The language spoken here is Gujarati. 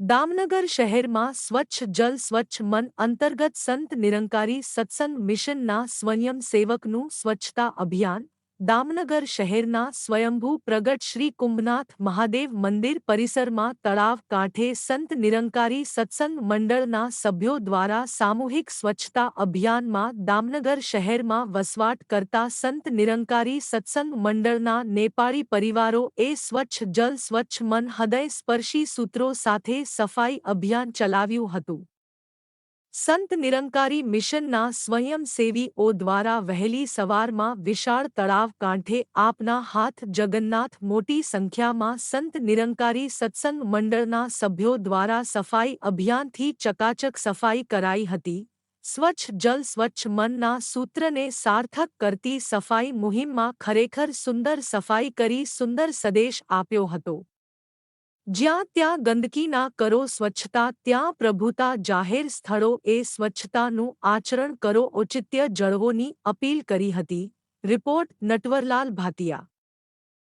દામનગર શહેરમાં સ્વચ્છ જલ સ્વચ્છ મન અંતર્ગત સંત નિરંકારી સત્સંગ મિશનના સ્વયંસેવકનું સ્વચ્છતા અભિયાન દામનગર શહેરના સ્વયંભૂ પ્રગટ શ્રી કુંભનાથ મહાદેવ મંદિર પરિસરમાં તળાવ કાંઠે સંત નિરંકારી સત્સંગ મંડળના સભ્યો દ્વારા સામૂહિક સ્વચ્છતા અભિયાનમાં દામનગર શહેરમાં વસવાટ કરતા સંત નિરંકારી સત્સંગ મંડળના નેપાળી પરિવારો એ સ્વચ્છ જલ સ્વચ્છ મન હૃદય સ્પર્શી સૂત્રો સાથે સફાઈ અભિયાન ચલાવ્યું હતું. સંત નિરંકારી મિશનના સ્વયંસેવીઓ દ્વારા વહેલી સવારમાં વિશાળ તળાવ કાંઠે આપના હાથ જગન્નાથ મોટી સંખ્યામાં સંત નિરંકારી સત્સંગ મંડળના સભ્યો દ્વારા સફાઈ અભિયાનથી ચકાચક સફાઈ કરાઈ હતી. સ્વચ્છ જલ સ્વચ્છ મનના સૂત્રને સાર્થક કરતી સફાઈ મુહિમમાં ખરેખર સુંદર સફાઈ કરી સુંદર સંદેશ આપ્યો હતો. જ્યાં ત્યાં ગંદકી ના કરો સ્વચ્છતા, ત્યાં પ્રભુતા જાહેર સ્થળો એ સ્વચ્છતાનું આચરણ કરો ઔચિત્ય જળવોની અપીલ કરી હતી. રિપોર્ટ નટવરલાલ ભાતિયા